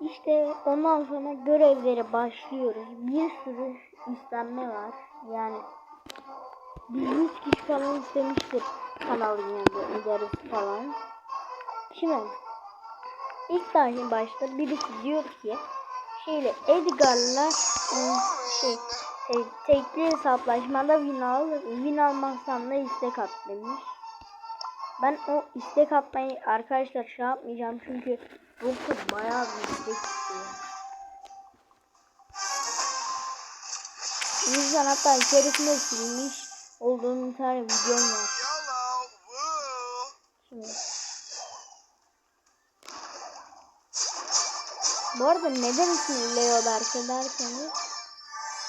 İşte ondan sonra görevlere başlıyoruz. Bir sürü istenme var. Yani bir 100 kişi falan istemiştir kanalın yanında ederiz falan. Şimdi ilk başta başta birisi diyor ki şeyle Edgar'la ıı, şey te- tekli hesaplaşmada win al, win almazsan da istek at demiş. Ben o istek atmayı arkadaşlar şey yapmayacağım çünkü Roblox bayağı bir istek istiyor. Yüzden hatta içerisinde silmiş olduğum bir tane videom var. Şimdi. Bu arada neden Berke derseniz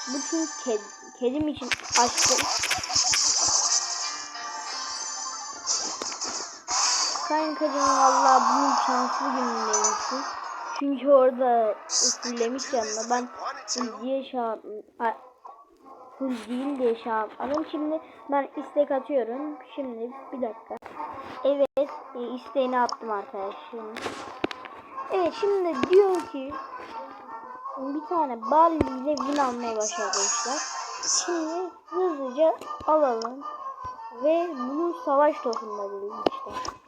bu çünkü ked, kedim için açtım. Kankacım valla bugün şanslı günündeymişsin. Çünkü orada fullemiş yanına ben full diye a- full değil diye yapmadım. Şimdi ben istek atıyorum. Şimdi bir dakika. Evet e, isteğini attım arkadaşım. Evet şimdi diyor ki bir tane Bali ile win almaya başlamışlar. Şimdi hızlıca alalım. Ve bunu savaş topunda işte.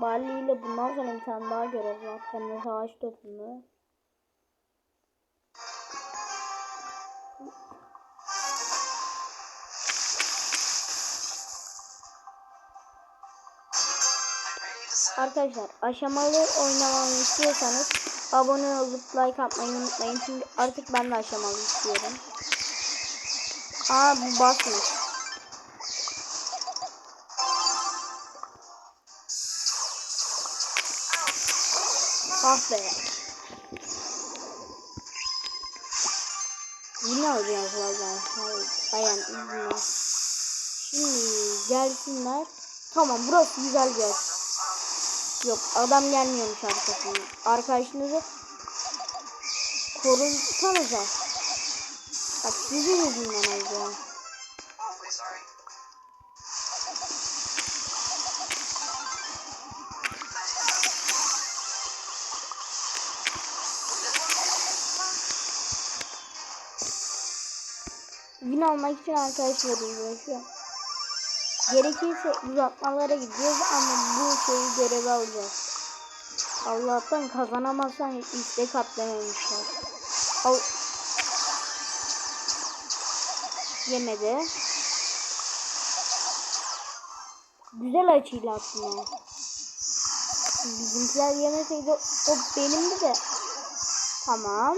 Bali ile bundan sonra bir tane daha görev var. Hem de savaş topunda. Arkadaşlar aşamalı oynamamı istiyorsanız abone olup like atmayı unutmayın. Çünkü artık ben de aşamalı istiyorum. Aa bu basmış. Ah be. Yine alacağız vallahi. Hayır, izle. Şimdi gelsinler. Tamam burası güzel yer. Yok adam gelmiyormuş arkasına. Arkadaşınızı korunsanıza. Bak sizin yüzünden oldu. Win almak için arkadaşlar uğraşıyor. Gerekirse uzatmalara gidiyoruz ama bu şeyi görevi alacağız. Allah'tan kazanamazsan istek atlayamışlar. Al. Yemedi. Güzel açıyla ya. Bizimkiler yemeseydi o benimdi de. Tamam.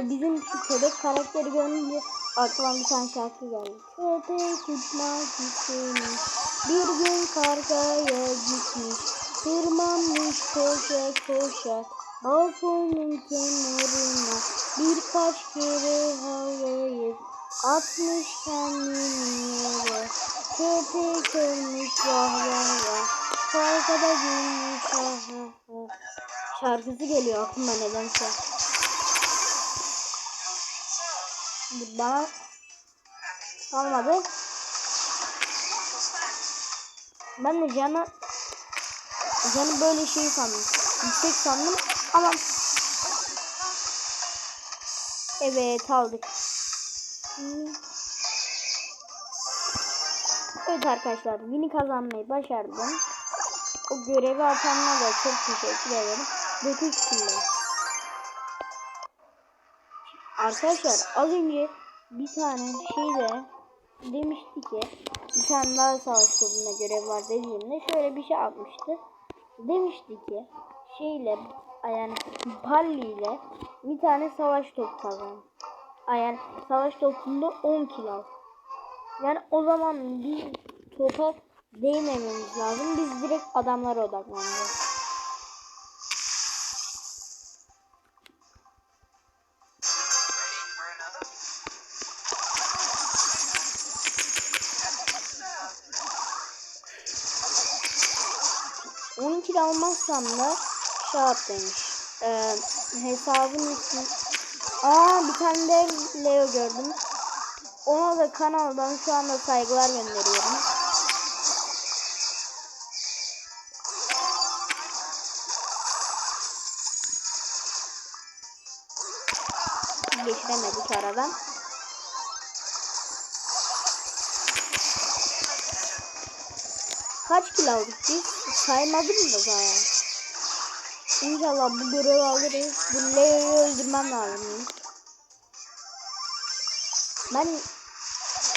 O bizim şu köpek karakteri görünce aklıma bir tane şarkı geldi. Köpek uçmak istemiş, bir gün kargaya gitmiş, tırmanmış koşa koşa, balkonun kenarına birkaç kere havayı atmış kendini yere. Köpek ölmüş vah vah vah, kargada gülmüş ha ha ha. Şarkısı geliyor aklıma nedense. Bu bana kalmadı. Ben de canı canı böyle şey sandım. Yüksek sandım ama evet aldık. Evet arkadaşlar yeni kazanmayı başardım. O görevi atanlara da çok teşekkür ederim. 9 kilo. Arkadaşlar az önce bir tane şeyde demişti ki bir tane daha savaş topunda görev var dediğimde şöyle bir şey atmıştı. Demişti ki şeyle yani Palli ile bir tane savaş topu kazan. Yani savaş topunda 10 kilo. Yani o zaman bir topa değmememiz lazım. Biz direkt adamlara odaklanacağız. 10 kilo almazsam da yap demiş. Ee, hesabın ismi. Aa bir tane de Leo gördüm. Ona da kanaldan şu anda saygılar gönderiyorum. Geçiremedik aradan. Kaç kilo aldık biz? Saymadım da daha. İnşallah bu görevi alırız. Bu Leo'yu öldürmem lazım. Ben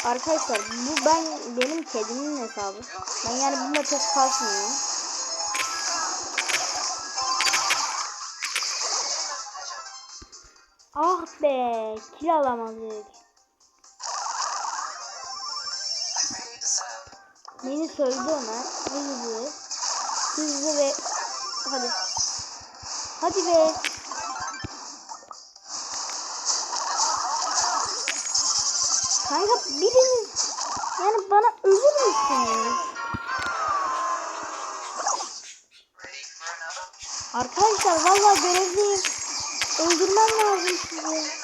arkadaşlar bu ben benim kedimin hesabı. Ben yani bunda çok kasmıyorum. Ah be, kill alamadık. Beni söyledi ona. Hızlı. Hızlı ve hadi. Hadi be. Kanka biriniz yani bana ölür müsünüz? Arkadaşlar vallahi görevliyim. Öldürmem lazım sizi.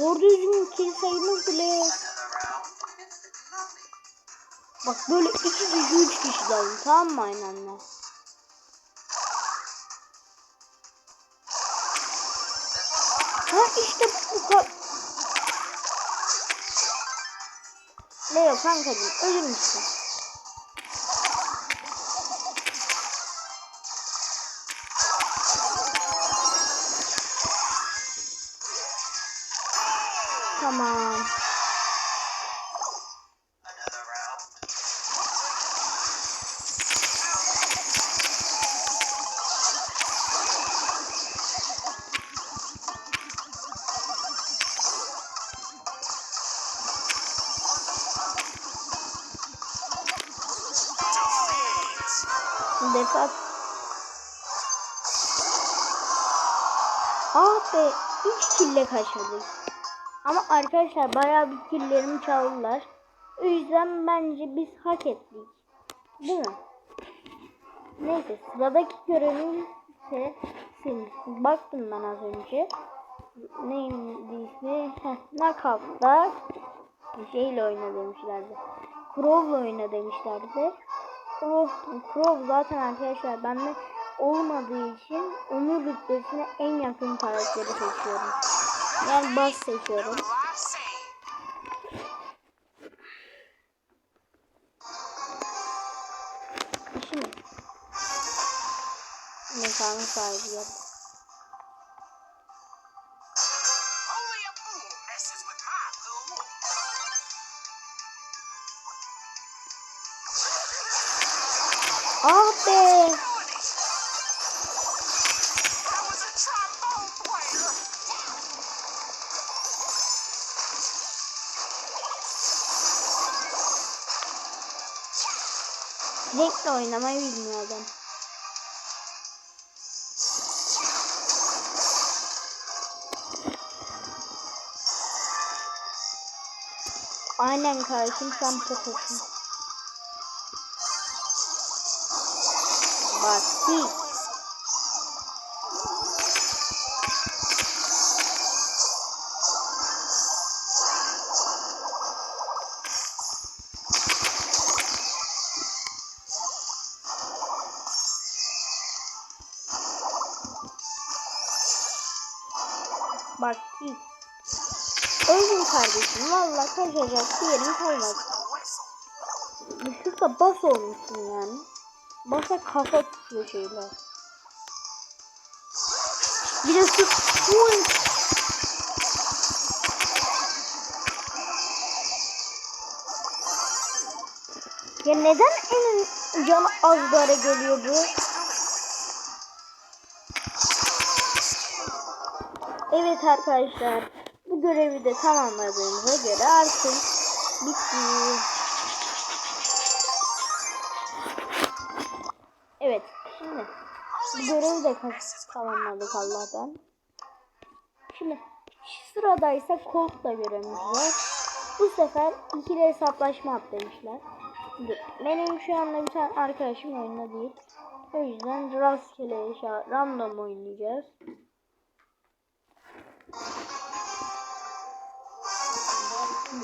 Doğru düzgün kill sayımız bile. Bak böyle iki kişi üç kişi lazım tamam mı aynı anda? Ha işte bu kadar. Leo kankacığım ölür müsün? Defat. Ah be 3 kille kaçırdık. Ama arkadaşlar bayağı bir killerimi çaldılar. O yüzden bence biz hak ettik. Değil mi? Neyse sıradaki görevimiz ise sil. Baktım ben az önce. Neydi ismi? Knockout'da şeyle oyna demişlerdi. Crow'la oyna demişlerdi. Crow, Crow zaten arkadaşlar bende olmadığı için onun rütbesine en yakın karakteri seçiyorum. Yani boss seçiyorum. Şimdi mekanın sahibi geldi. Be! Renkle oynamayı bilmiyor adam. Aynen kardeşim sen potasın. Bak hiç. Bak hiç. Öldüm kardeşim. Valla kaçacak yerim kalmadı. Şurada bas olmuşsun yani. Basa kafa tutuyor şeyler. Bir de su... Uy! Ya neden en canı az bara geliyor bu? Evet arkadaşlar. Bu görevi de tamamladığımıza göre artık bitti. Görevi de tamamladık Allah'tan. Şimdi sıradaysa Colt'la görevimiz var. Bu sefer ikili hesaplaşma at demişler. Benim şu anda bir tane arkadaşım oyunda değil. O yüzden rastgele random oynayacağız.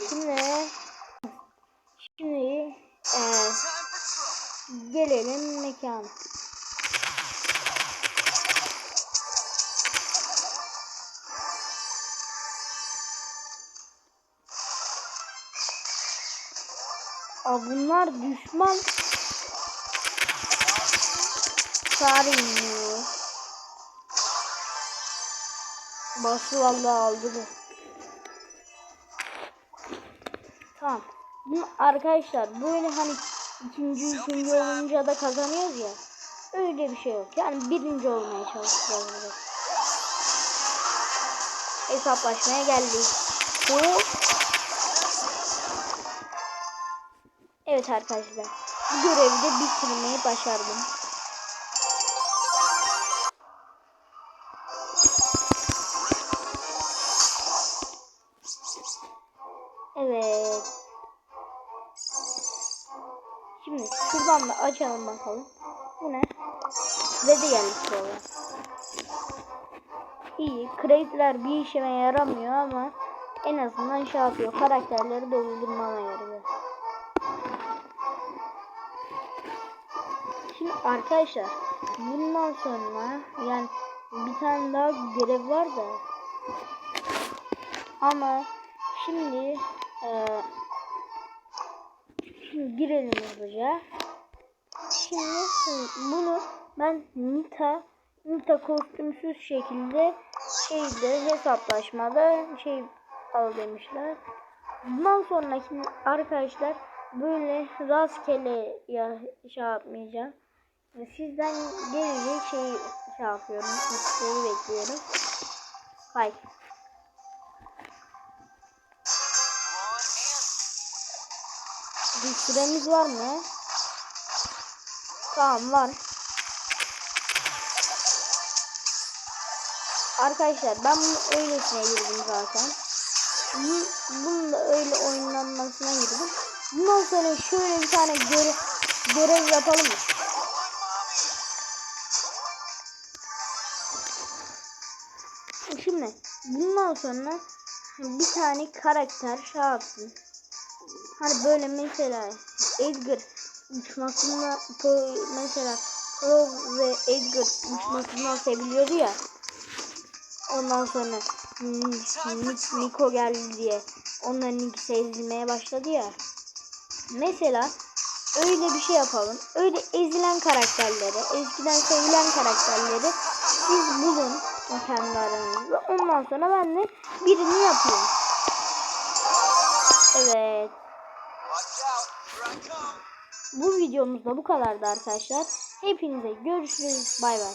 Şimdi şimdi trouble. gelelim mekana. Aa, bunlar düşman. Sarı iniyor. Bası vallahi aldı bu. Tamam. Bunu arkadaşlar böyle hani ikinci, üçüncü olunca da kazanıyoruz ya. Öyle bir şey yok. Yani birinci olmaya çalışacağız. Hesaplaşmaya geldik. Bu Evet arkadaşlar. Bu görevi de bitirmeyi başardım. Evet. Şimdi şuradan da açalım bakalım. Bu ne? Kredi gelmiş sonra. İyi. Krediler bir işime yaramıyor ama en azından şey yapıyor. Karakterleri doldurmama yarıyor. Şimdi arkadaşlar bundan sonra yani bir tane daha görev var da ama şimdi eee şimdi girelim hızlıca. Şimdi bunu ben Nita Nita kostümsüz şekilde şeyde hesaplaşmada şey al demişler. Bundan sonraki arkadaşlar böyle rastgele ya şey yapmayacağım. Sizden gelecek şey şey yapıyorum. İsteği bekliyorum. And Bir süremiz var mı? Tamam var. Arkadaşlar ben bunu öylesine girdim zaten. Bu- Bunun da öyle oynanmasına girdim. Bundan sonra şöyle bir tane göre görev yapalım mı? Bundan sonra bir tane karakter şey yapsın. Hani böyle mesela Edgar uçmasında Pro- mesela Pro ve Edgar uçmasından seviliyordu ya. Ondan sonra Nick, Nico geldi diye onların ikisi ezilmeye başladı ya. Mesela öyle bir şey yapalım. Öyle ezilen karakterleri, eskiden sevilen karakterleri siz bulun kendi aranızda. Ondan sonra ben de birini yapayım. Evet. Bu videomuz da bu kadardı arkadaşlar. Hepinize görüşürüz. Bay bay.